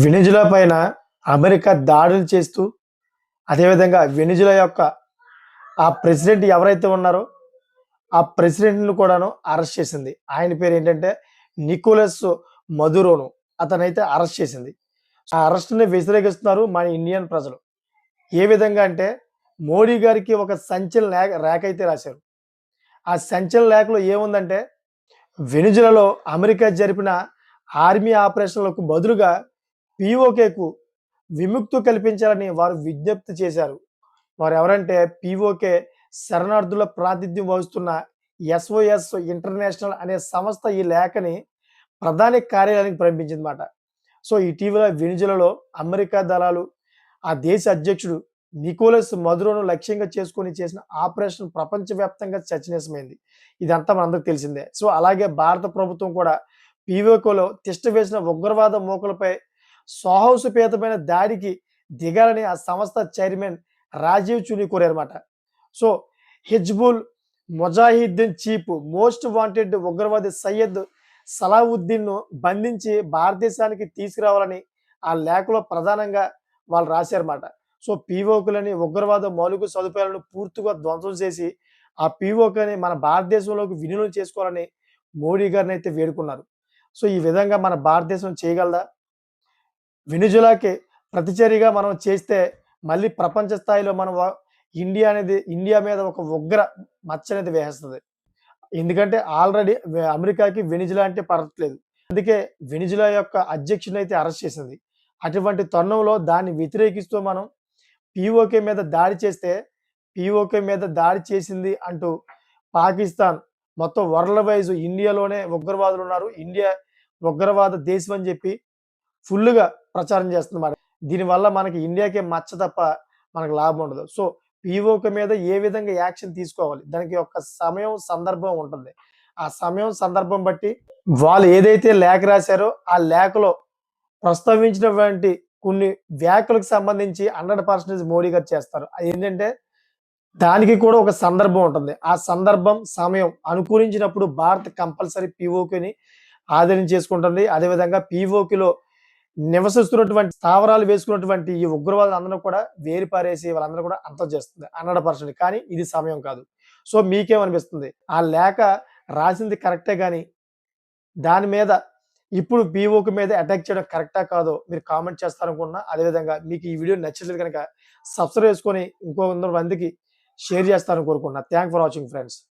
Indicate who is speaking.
Speaker 1: Venezuela పైన America దాడులు చేస్తూ అదేవిధంగా వెనిజులా యొక్క ఆ ప్రెసిడెంట్ ఎవరైతే ఉన్నారో ఆ ప్రెసిడెంట్ను కూడాను అరెస్ట్ చేసింది. ఆయన పేరు ఏంటంటే నికోలస్ మధురోను అతనైతే అరెస్ట్ చేసింది. ఆ అరెస్ట్ని వ్యతిరేకిస్తున్నారు మన ఇండియన్ ప్రజలు. ఏ విధంగా అంటే మోడీ గారికి ఒక సంచలన లేఖ రేఖ అయితే రాశారు. ఆ సంచలన లేఖలో ఏముందంటే వెనుజులలో అమెరికా జరిపిన ఆర్మీ ఆపరేషన్లకు బదులుగా పిఓకేకు విముక్తి కల్పించాలని వారు విజ్ఞప్తి చేశారు. వారు ఎవరంటే పిఓకే శరణార్థుల ప్రాతినిధ్యం వహిస్తున్న ఎస్ఓఎస్ ఇంటర్నేషనల్ అనే సంస్థ ఈ లేఖని ప్రధాని కార్యాలయానికి పంపించిందన్నమాట. సో ఇటీవల వెనిజులలో అమెరికా దళాలు ఆ దేశ అధ్యక్షుడు నికోలస్ మధురను లక్ష్యంగా చేసుకొని చేసిన ఆపరేషన్ ప్రపంచవ్యాప్తంగా చర్చనీయమైంది. ఇదంతా మనందరికి తెలిసిందే. సో అలాగే భారత ప్రభుత్వం కూడా పీవోకోలో తిష్ట వేసిన ఉగ్రవాద మూకలపై సాహసపేతమైన దాడికి దిగాలని ఆ సంస్థ chairman Rajiv చుని కోరారన్నమాట. So Hizbul Mujahideen chief most wanted ఉగ్రవాది సయ్యద్ సలావుద్దీన్ను బంధించి భారతదేశానికి తీసుకురావాలని ఆ లేఖలో ప్రధానంగా వాళ్ళు రాశారన్నమాట. సో పీఓకులని ఉగ్రవాద మౌలిక సదుపాయాలను పూర్తిగా ధ్వంసం చేసి ఆ పీఓకని మన భారతదేశంలోకి వినియోగం చేసుకోవాలని మోడీ గారిని అయితే వేడుకున్నారు. సో ఈ విధంగా మన భారతదేశం చేయగలదా? వెనుజులాకి ప్రతిచర్యగా మనం చేస్తే మళ్ళీ ప్రపంచ స్థాయిలో మనం ఇండియా అనేది ఇండియా మీద ఒక ఉగ్ర మచ్చ అనేది వేస్తుంది ఎందుకంటే ఆల్రెడీ అమెరికాకి వెనిజులా అంటే పడట్లేదు అందుకే వెనిజులా యొక్క అధ్యక్షుని అయితే అరెస్ట్ చేసింది. అటువంటి తరుణంలో దాన్ని వ్యతిరేకిస్తూ మనం పిఓకే మీద దాడి చేస్తే పిఓకే మీద దాడి చేసింది అంటూ పాకిస్తాన్ మొత్తం వరల్డ్ వైజ్ ఇండియాలోనే ఉగ్రవాదులు ఉన్నారు. ఇండియా ఉగ్రవాద దేశం అని చెప్పి ఫుల్గా ప్రచారం చేస్తుంది దీనివల్ల మనకి ఇండియాకే మచ్చ తప్ప మనకు లాభం ఉండదు. సో పీఓక మీద ఏ విధంగా యాక్షన్ తీసుకోవాలి? దానికి ఒక సమయం సందర్భం ఉంటుంది. ఆ సమయం సందర్భం బట్టి వాళ్ళు ఏదైతే లేఖ రాశారో ఆ లేఖలో ప్రస్తావించినటువంటి కొన్ని వ్యాఖ్యలకు సంబంధించి హండ్రెడ్ పర్సెంటేజ్ మోడీ గారు చేస్తారు. అది ఏంటంటే దానికి కూడా ఒక సందర్భం ఉంటుంది. ఆ సందర్భం సమయం అనుకూలించినప్పుడు భారత్ కంపల్సరీ పీఓకిని ఆదరించేసుకుంటుంది అదేవిధంగా పీఓకిలో నివసిస్తున్నటువంటి స్థావరాలు వేసుకున్నటువంటి ఈ ఉగ్రవాదులు అందరూ కూడా వేరు పారేసి వాళ్ళందరూ కూడా అంతం చేస్తుంది హండ్రెడ్ పర్సెంట్ కానీ ఇది సమయం కాదు. సో మీకేమనిపిస్తుంది? ఆ లేఖ రాసింది కరెక్టే కానీ దాని మీద ఇప్పుడు పీఓకి మీద అటాక్ చేయడం కరెక్టా కాదో మీరు కామెంట్ చేస్తారనుకున్నా అదేవిధంగా మీకు ఈ వీడియో నచ్చలేదు కనుక సబ్స్క్రైబ్ చేసుకొని ఇంకో వందల మందికి షేర్ చేస్తారని కోరుకుంటున్నా. Thank for watching friends.